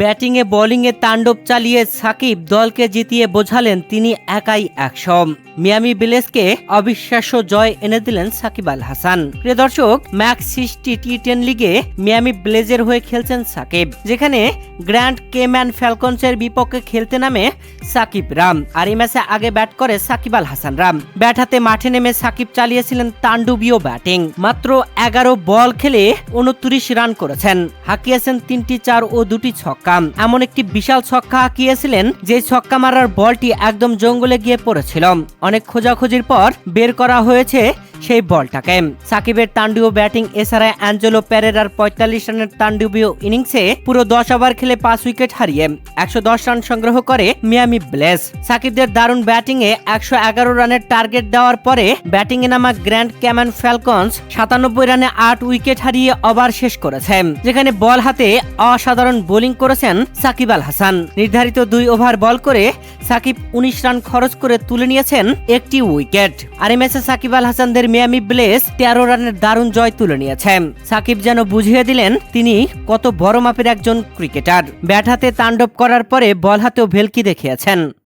ব্যাটিংয়ে, বোলিংয়ে তাণ্ডব চালিয়ে সাকিব দলকে জিতিয়ে বোঝালেন তিনি একাই একশো মিয়ামি বিলেসকে অবিশ্বাস্য জয় এনে দিলেন সাকিব আল হাসান। প্রিয় দর্শক ম্যাক্স সিক্সটি টি টেন লিগে মিয়ামি ব্লেজের হয়ে খেলছেন সাকিব, যেখানে গ্র্যান্ড কেম্যান ফ্যালকনসের বিপক্ষে খেলতে নামে সাকিব রাম। আর এই ম্যাচে আগে ব্যাট করে সাকিব আল হাসান রাম। ব্যাট হাতে মাঠে নেমে সাকিব চালিয়েছিলেন তাণ্ডবীয় ব্যাটিং। মাত্র এগারো বল খেলে উনত্রিশ রান করেছেন। হাঁকিয়েছেন তিনটি চার ও দুটি ছক্কা। এমন একটি বিশাল ছক্কা হাঁকিয়েছিলেন যে ছক্কা মারার বলটি একদম জঙ্গলে গিয়ে পড়েছিল। অনেক খোঁজাখুঁজির পর বের করা হয়েছে সেই বলটাকে। সাকিবের তাণ্ডবীয় ব্যাটিং এছাড়া অ্যাঞ্জেলো প্যারেরার পঁয়তাল্লিশ রানের তাণ্ডবীয় ইনিংসে পুরো দশ ওভার খেলে পাঁচ উইকেট হারিয়ে একশো দশ রান সংগ্রহ করে মিয়ামি ব্লেস সাকিবদের দারুণ ব্যাটিং এ একশো এগারো রানের টার্গেট দেওয়ার পরে ব্যাটিং এ নামা গ্র্যান্ড ক্যামান ফ্যালকনস সাতানব্বই রানে আট উইকেট হারিয়ে ওভার শেষ করেছে, যেখানে বল হাতে অসাধারণ বোলিং করেছেন সাকিব আল হাসান। নির্ধারিত দুই ওভার বল করে সাকিব উনিশ রান খরচ করে তুলে নিয়েছেন একটি উইকেট। আর এই ম্যাচে সাকিব আল হাসানদের মিয়ামি ব্লেস তেরো রানের দারুণ জয় তুলে নিয়েছেন সাকিব যেন বুঝিয়ে দিলেন, তিনি কত বড় মাপের একজন ক্রিকেটার। ব্যাট হাতে তাণ্ডব করার পরে বল হাতেও ভেলকি দেখিয়েছেন।